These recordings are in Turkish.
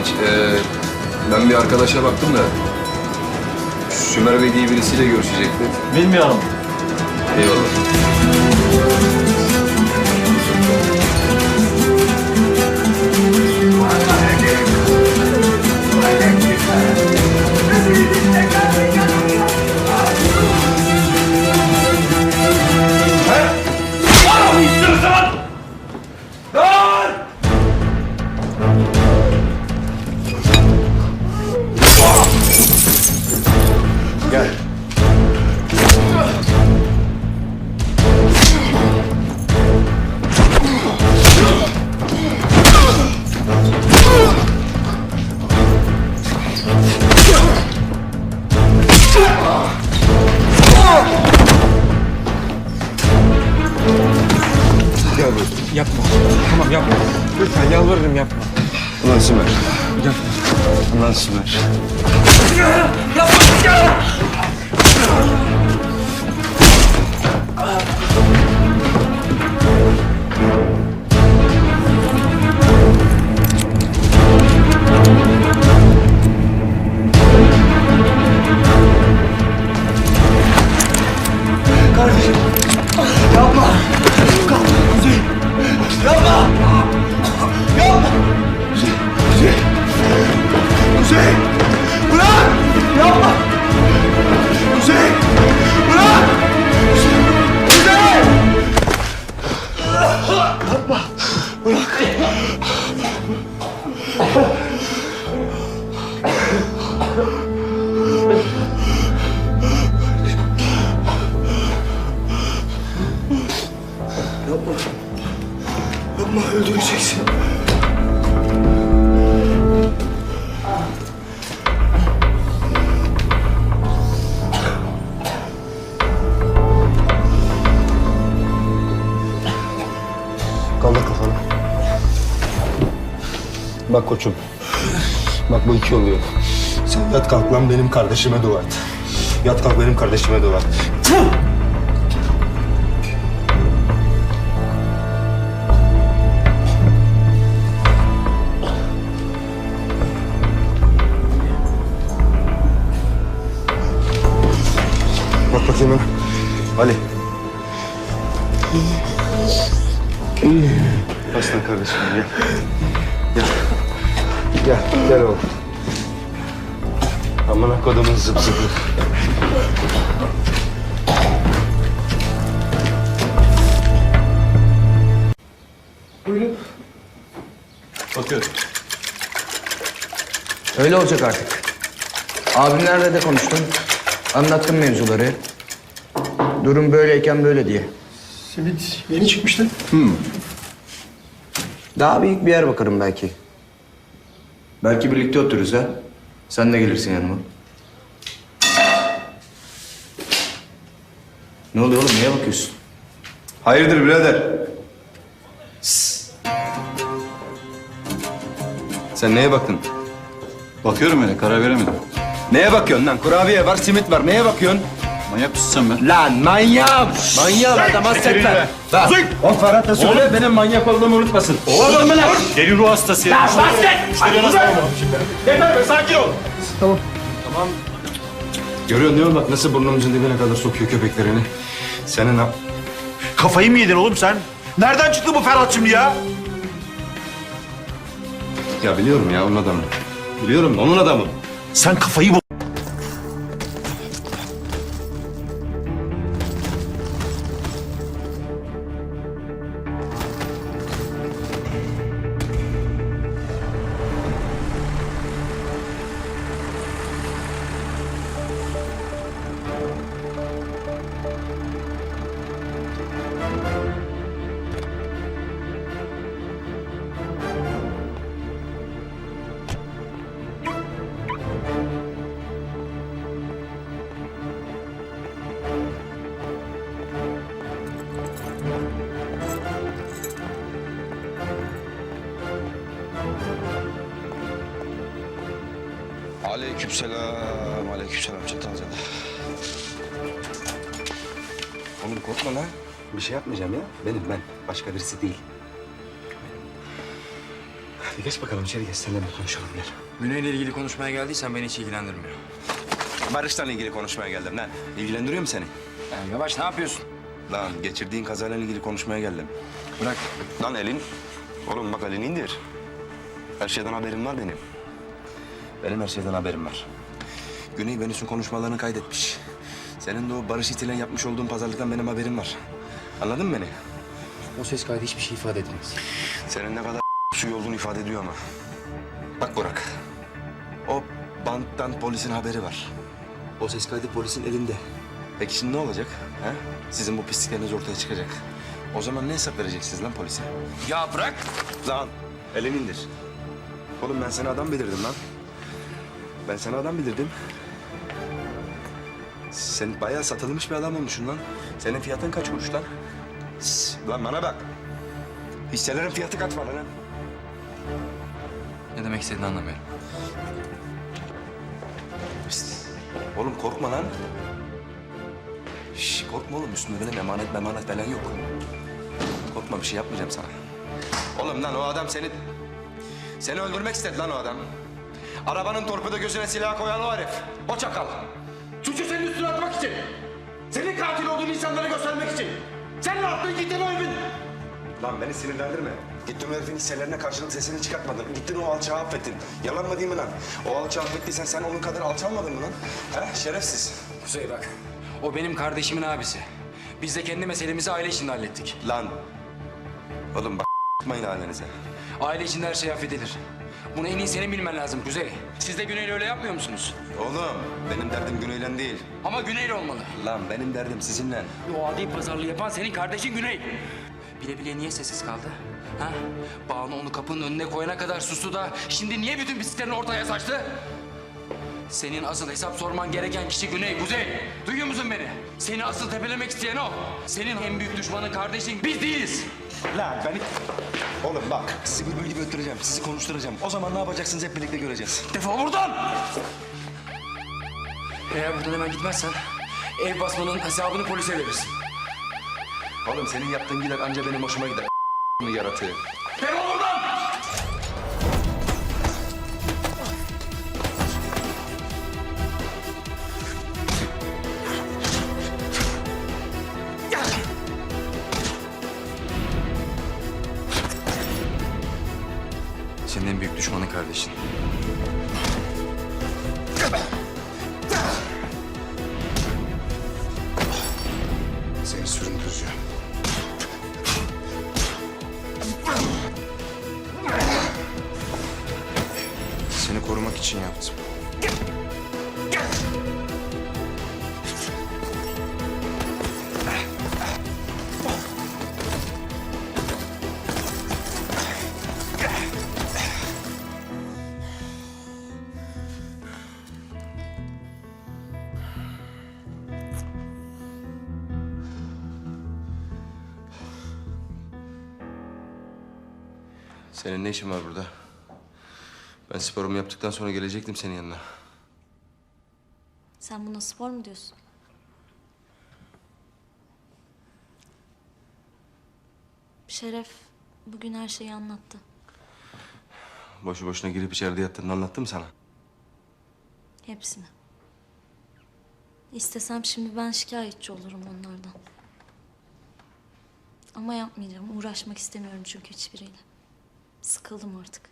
Genç, ee, ben bir arkadaşa baktım da Sümer Bey diye birisiyle görüşecekti. Bilmiyorum. Eyvallah. Yapma. Tamam yapma. Lütfen yalvarırım yapma. Ulan Sümer. Ulan Sümer. Yapma Hüseyin! Bırak! Yapma! Hüseyin! Bırak! Hüseyin! Yapma! Bırak! Bırak! Bak koçum. Bak bu iki oluyor. Sen yat kalk lan benim kardeşime dua et. Yat kalk benim kardeşime dua et. Bak bakayım bana. Ali. Aslan kardeşim. Gel. Gel, gel oğlum. Amına kodumun zıp zıpı. Bakıyorum. Öyle olacak artık. Abimlerle de konuştum. Anlattım mevzuları. Durum böyleyken böyle diye. Simit yeni çıkmıştı. Daha büyük bir yer bakarım belki. Belki birlikte otururuz ha. Sen de gelirsin yanıma. Ne oluyor oğlum? Niye bakıyorsun? Hayırdır birader? Sen neye baktın? Bakıyorum öyle karar veremedim. Neye bakıyorsun lan? Kurabiye var, simit var. Neye bakıyorsun? Manyak mısın sen be? Lan manyağım! Manyağım adam hasretler. Bak, o Ferhat'a söyle benim manyak olduğumu unutmasın. Oğlum lan! Deli ruh hastası ya. Görüyorsun değil mi bak nasıl burnumuzun dibine kadar sokuyor köpeklerini. Senin ha... Kafayı mı yedin oğlum sen? Nereden çıktı bu Ferhat şimdi ya? Ya biliyorum ya onun adamı. Biliyorum onun adamı. Sen kafayı bu... Aleykümselam, aleykümselam Çatalcalı. Oğlum korkma lan. Bir şey yapmayacağım ya. Benim ben. Başka birisi değil. Hadi geç bakalım içeri geç. Seninle bir konuşalım gel. Güney'le ilgili konuşmaya geldiysen beni hiç ilgilendirmiyor. Barış'la ilgili konuşmaya geldim lan. İlgilendiriyor mu seni? Ya yavaş ne yapıyorsun? Lan geçirdiğin kazayla ilgili konuşmaya geldim. Bırak. Lan elin. Oğlum bak elini indir. Her şeyden haberim var benim. Benim her şeyden haberim var. Güney Venüs'ün konuşmalarını kaydetmiş. Senin de o Barış itiyle yapmış olduğun pazarlıktan benim haberim var. Anladın mı beni? O ses kaydı hiçbir şey ifade etmez. Senin ne kadar suyu olduğunu ifade ediyor ama. Bak Burak. O banttan polisin haberi var. O ses kaydı polisin elinde. Peki şimdi ne olacak? He? Sizin bu pislikleriniz ortaya çıkacak. O zaman ne hesap vereceksiniz lan polise? Ya bırak. Lan elini indir. Oğlum ben seni adam bilirdim lan. Ben seni adam bilirdim. Sen bayağı satılmış bir adam olmuşsun lan. Senin fiyatın kaç kuruş lan? Lan bana bak. Hisselerin fiyatı kaç para lan? Ne demek istediğini anlamıyorum. Pist. Oğlum korkma lan. Şş, korkma oğlum üstünde benim emanet emanet falan yok. Korkma bir şey yapmayacağım sana. Oğlum lan o adam seni... Seni öldürmek istedi lan o adam. Arabanın torpido gözüne silah koyan o herif. O çakal. Suçu senin üstüne atmak için. Senin katil olduğunu insanlara göstermek için. Sen ne yaptın gittin o evin? Lan beni sinirlendirme. Gittin o herifin hisselerine karşılık sesini çıkartmadın. Gittin o alçağı affettin. Yalan mı değil mi lan? O alçağı affettiysen sen onun kadar alçalmadın mı lan? He şerefsiz. Kuzey bak. O benim kardeşimin abisi. Biz de kendi meselemizi aile içinde hallettik. Lan. Oğlum bak ***mayın halinize. Aile içinde her şey affedilir. Bunu en iyi senin bilmen lazım Kuzey. Siz de Güney'le öyle yapmıyor musunuz? Oğlum benim derdim Güney'le değil. Ama Güney'le olmalı. Lan benim derdim sizinle. O adi pazarlığı yapan senin kardeşin Güney. Bile bile niye sessiz kaldı? Ha? Banu onu kapının önüne koyana kadar sustu da şimdi niye bütün pisliklerini ortaya saçtı? Senin asıl hesap sorman gereken kişi Güney, Kuzey. Duyuyor musun beni? Seni asıl tepelemek isteyen o. Senin en büyük düşmanın kardeşin biz değiliz. Lan beni... Oğlum bak sizi bülbül gibi öttüreceğim. Sizi konuşturacağım. O zaman ne yapacaksınız hep birlikte göreceğiz. Defol buradan! Eğer buradan hemen gitmezsen ev basmanın hesabını polise verirsin. Oğlum senin yaptığın gider anca benim hoşuma gider. yaratığı. Defol en büyük düşmanın kardeşin. Senin ne işin var burada? Ben sporumu yaptıktan sonra gelecektim senin yanına. Sen buna spor mu diyorsun? Şeref bugün her şeyi anlattı. Boşu boşuna girip içeride yattığını anlattım sana. Hepsini. İstesem şimdi ben şikayetçi olurum onlardan. Ama yapmayacağım. Uğraşmak istemiyorum çünkü hiçbiriyle. Sıkıldım artık.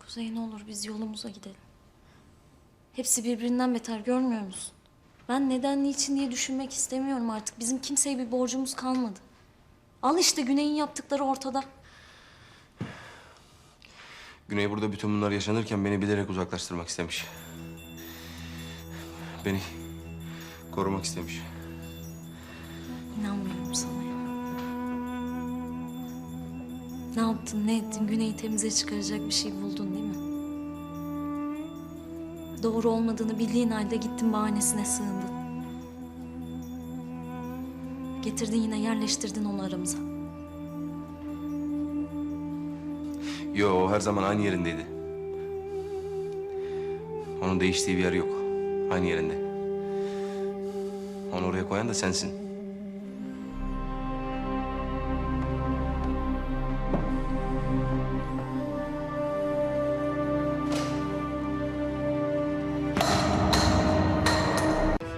Kuzey ne olur biz yolumuza gidelim. Hepsi birbirinden beter görmüyor musun? Ben neden niçin diye düşünmek istemiyorum artık. Bizim kimseye bir borcumuz kalmadı. Al işte Güney'in yaptıkları ortada. Güney burada bütün bunlar yaşanırken beni bilerek uzaklaştırmak istemiş. Beni korumak istemiş. İnanmıyorum sana Ne yaptın, ne ettin? Güney'i temize çıkaracak bir şey buldun değil mi? Doğru olmadığını bildiğin halde gittin bahanesine sığındın. Getirdin yine yerleştirdin onu aramıza. Yo o her zaman aynı yerindeydi. Onun değiştiği bir yer yok. Aynı yerinde. Onu oraya koyan da sensin.